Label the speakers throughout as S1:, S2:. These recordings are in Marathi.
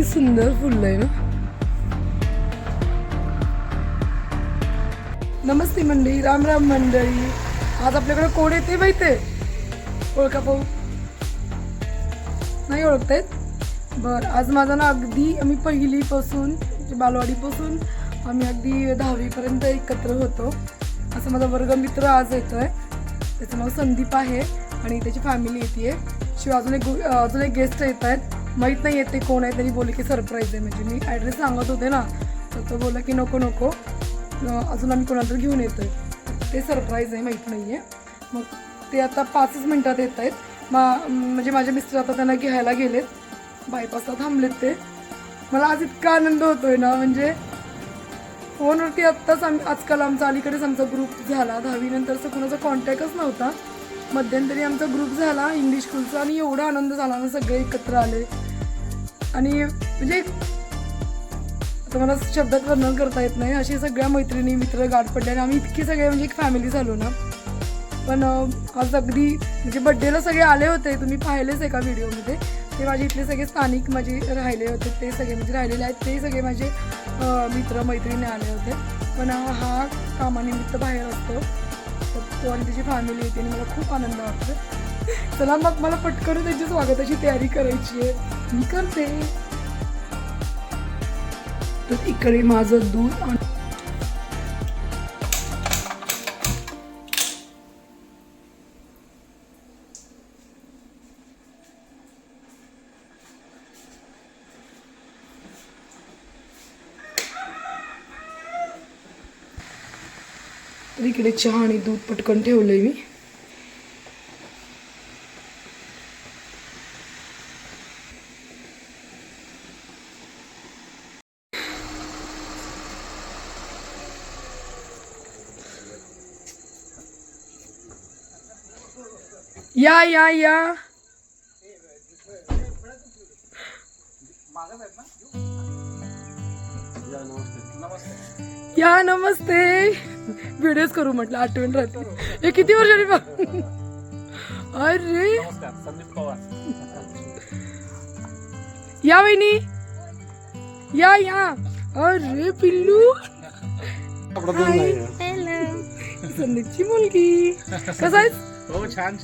S1: किती सुंदर फुललंय ना नमस्ते मंडळी राम राम मंडळी आज आपल्याकडे कोण येते माहिती ओळखा पाहू. नाही ओळखतायत? बर आज माझा ना अगदी आम्ही पहिलीपासून म्हणजे बालवाडीपासून आम्ही अगदी दहावीपर्यंत एकत्र होतो. असं माझा वर्गमित्र आज येतोय. त्याचं नाव संदीप आहे आणि त्याची फॅमिली येते. शिवाय अजून एक अजून एक गेस्ट येत आहेत माहीत नाही येते कोण आहे त्यांनी बोलले की सरप्राईज आहे. म्हणजे मी ॲड्रेस सांगत होते ना तर तो बोला की नको नको. अजून आम्ही कोणाला तरी घेऊन आहे ते सरप्राईज आहे माहीत नाही आहे मग ते आता पाचच मिनटात येत आहेत. मा म्हणजे माझे मिस्टर आता त्यांना घ्यायला गेलेत. बायपासला थांबलेत ते. मला आज इतका आनंद होतोय ना म्हणजे फोनवरती आत्ताच आम्ही आजकाल आमचा अलीकडेच आमचा ग्रुप झाला. दहावीनंतरचा कुणाचा कॉन्टॅक्टच नव्हता. मध्यंतरी आमचा ग्रुप झाला इंग्लिश स्कूलचा आणि एवढा आनंद झाला ना सगळे एकत्र आले. आणि म्हणजे आता मला शब्दात वर्णन करता येत नाही. अशी सगळ्या मैत्रिणी मित्र गाठ पडले आणि आम्ही इतकी सगळे म्हणजे एक फॅमिली झालो ना. पण आज अगदी म्हणजे बड्डेला सगळे आले होते. तुम्ही पाहिलेच एका व्हिडिओमध्ये ते माझे इथले सगळे स्थानिक माझे राहिले होते. ते सगळे म्हणजे राहिलेले आहेत. ते सगळे माझे मित्र मैत्रिणी आले होते. पण हा कामानिमित्त बाहेर असतो. तर तो आणि त्याची फॅमिली येते आणि मला खूप आनंद वाटतो चला मग मला पटकन त्याची स्वागताची तयारी करायची आहे. मी करते. तर इकडे माझं दूध आणि तर इकडे चहा आणि दूध पटकन ठेवलंय मी. या या या. या नमस्ते. व्हिडिओज करू म्हटलं आठवण राहते. हे किती वर्षांनी बघ अरे! या वहिनी. या या. अरे पिल्लू. संदीपची मुलगी. कसं आहेस?
S2: हो छान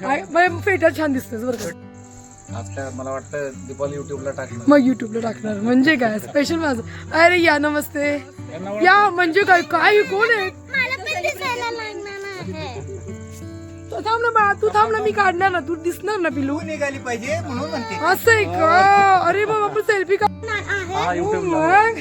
S1: फेटा दिसतेस बरं का?
S2: मला वाटतं दीपावली युट्यूबला टाकणार.
S1: मग युट्यूबला टाकणार. म्हणजे काय? स्पेशल माझं. अरे या नमस्ते. या म्हणजे काय? काय? कोण आहे?
S3: दिसायला लागणार आहे.
S1: तू थांब ना बाळा तू थांब ना मी काढणार ना तू दिसणार ना पिल्लू.
S4: निघाली पाहिजे म्हणून म्हणते.
S1: असं आहे का? अरे मग आपण सेल्फी का
S2: हा युट्यूबला
S1: मग?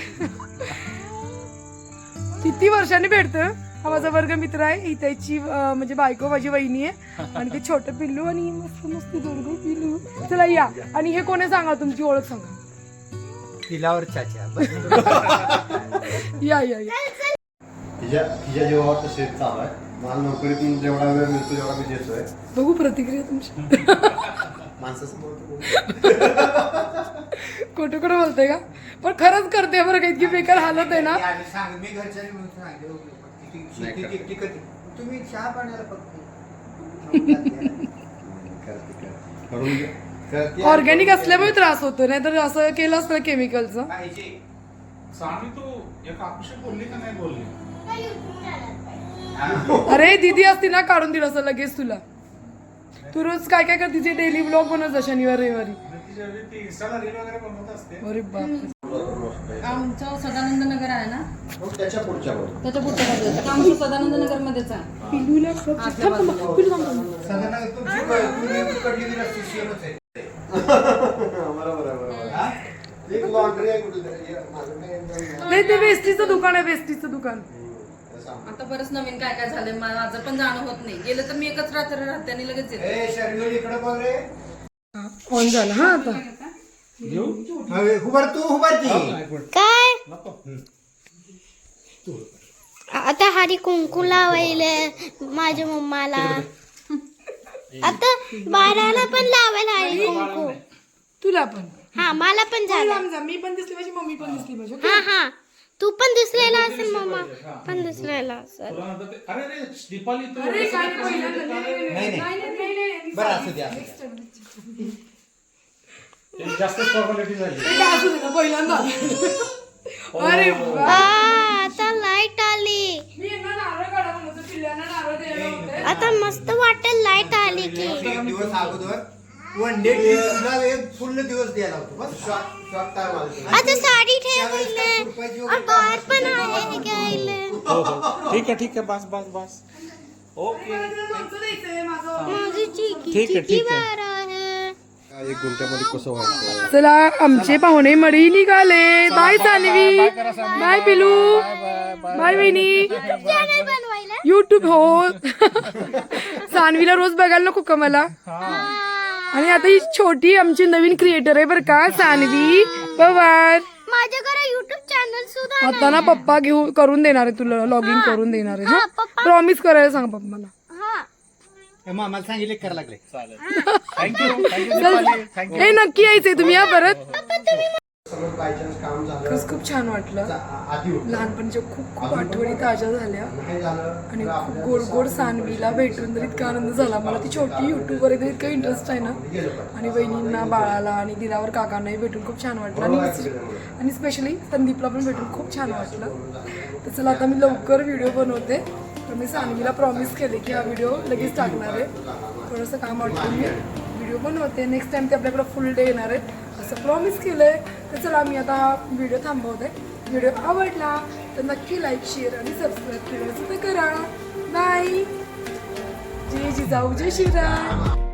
S1: किती वर्षांनी भेटत? हा माझा वर्ग मित्र आहे ही त्याची अं, म्हणजे बायको माझी वहिनी आहे आणि ते छोटं पिल्लू आणि मस्त मस्त दोरगो पिल्लू. चला या आणि हे कोणी सांगा तुमची ओळख सांगा.
S4: तिलावर चाचा.
S1: या या या.
S5: तिच्या तसेच चालू आहे मला नोकरीतून जेवढा वेळ मिळतो तेवढा मी देतोय
S1: बघू प्रतिक्रिया तुमची
S5: माणसासमोर.
S1: खोटं खोटं बोलते का पण खरंच करते बरं का इतकी बेकार हालत आहे ना
S4: सांग मी घरच्या म्हणून सांगितलं होतं. किती-
S5: नाही
S4: शेती
S5: का?
S4: किती करते. तुम्ही चहा पाण्याला फक्त
S5: करते, करते. करून घे. करते.
S1: ऑर्गॅनिक असल्यामुळे त्रास होतो नाही तर असं केलं असतं केमिकलचं
S4: पाहिजे
S2: स्वामी तू एक बोलली का नाही बोलली
S1: अरे दीदी असती ना काढून दिलं असं लगेच तुला. तू रोज काय काय करते डेली ब्लॉग बनवत जा शनिवार रविवारी.
S2: तिच्या वेळी ती इंस्टाला रील वगैरे बनवत असते
S1: अरे बाप
S6: आमचं सदानंद नगर आहे ना?
S5: मग त्याच्या पुढच्या वर.
S6: त्याच्या पुढच्या बाजूला आमचं सदानंद नगर मध्येच आहे
S1: पिल्लू
S4: हा?
S5: हे?
S1: नाही ते वेस्टीचं दुकान आहे वेस्टीचं दुकान.
S6: आता बरंच नवीन काय काय झालंय मा- माझं पण जाणं होत नाही. गेलं तर मी एकच रात्र राहते आणि लगेच येते.
S4: ए शर्मिल इकडे बघ रे?
S1: ऑन झाला हा आता.
S4: तू ती
S3: काय? आता हरी कुंकू लावायले माझ्या मम्माला. आता बाराला पण लावायला हरी कुंकू.
S1: तुला पण.
S3: हा मला पण झालं.
S1: मी पण दिसली माझी मम्मी पण दिसली माझी
S3: हा हा. तू पण दिसलेला असेल मम्मा पण दिसलेला असेल
S2: तुला नंतर ते- अरे अरे दीपावली तू
S1: अरे काय नाही, पहिल्यांदा- नाही, नाही,
S4: नाही, नाही.
S1: नाही, नाही, नाही, नाही.
S4: बरं असू द्या असू द्या.
S2: जास्तच फॉर्मॅलिटी झाली
S1: ते काय असू दे ना पहिल्यांदा अरे वा.
S3: आ, आता लाइट आली।
S1: मी यांना नारळ काढा म्हणत होते, पिल्ल्यांना नारळ द्यायला होते.
S3: आता मस्त वाटेल लाइट आली की.
S4: एक दिवस अगोदर वन डे ट्रिपला एक फुल दिवस द्यायला होतो बस
S5: शॉर्ट शॉर्ट टाइम आले
S3: आता साडी ठेवले और बाहेर पण आहे घ्यायला
S2: हो हो ठीक आहे ठीक आहे बस बस बस ओके
S1: मला तिला लोणचं द्यायचंय माझं
S3: माझी चिकी
S2: ठीक आहे, ठीक आहे.
S5: एक गुंठ्यामध्ये कसं व्हायचं
S1: चला आमचे पाहुणे मडी निघाले bye Sanvi bye Pilu bye
S3: बनवायला
S1: युट्यूब हो सानवीला रोज बघायला नको का मला आणि आता ही छोटी आमची नवीन क्रिएटर आहे बरं का सानवी पवार.
S3: माझ्या घरा युट्यूब चॅनल सुद्धा
S1: आता ना पप्पा घेऊ करून देणार आहे तुला लॉग इन करून देणार आहे
S3: हा, पप्पा.
S1: प्रॉमिस करायला सांग पप्पाला.
S3: हा.
S4: मामाला सांगितले करायला लागले.
S2: थँक्यू थँक्यू थँक्यू
S1: हे नक्की यायचंय तुम्ही या परत.
S5: समज बाय चान्स काम झालं.
S1: खरंच खूप छान वाटलं.
S5: आ- आधी होतं.
S1: लहानपणीच्या खूप खूप आठवणी ताज्या झाल्या.
S5: नाही झालं
S1: आणि खूप गोड गोड सानवीला भेटून तर इतका आनंद झाला. मला ती छोटी युट्यूबवर तर इतका इंटरेस्ट आहे ना.
S5: गेलं पाहिजे.
S1: आणि बहिणींना बाळाला आणि दिलावर काकांनाही भेटून खूप छान वाटलं. आणि आणि स्पेशली संदीपला पण भेटून खूप छान वाटलं. तर चला आता मी लवकर व्हिडिओ बनवते. तर मी सानवीला प्रॉमिस केले की हा व्हिडिओ लगेच टाकणार आहे. थोडंसं काम वाटतं. मी व्हिडिओ बनवते. नेक्स्ट टाइम ते आपल्याकडं फुल डे येणार आहेत असं प्रॉमिस केलं आहे तर चला आम्ही आता व्हिडिओ थांबवते व्हिडिओ आवडला तर नक्की लाईक शेअर आणि सबस्क्राईब केलं तर करा. बाय जय जिजाऊ जय श्रीराम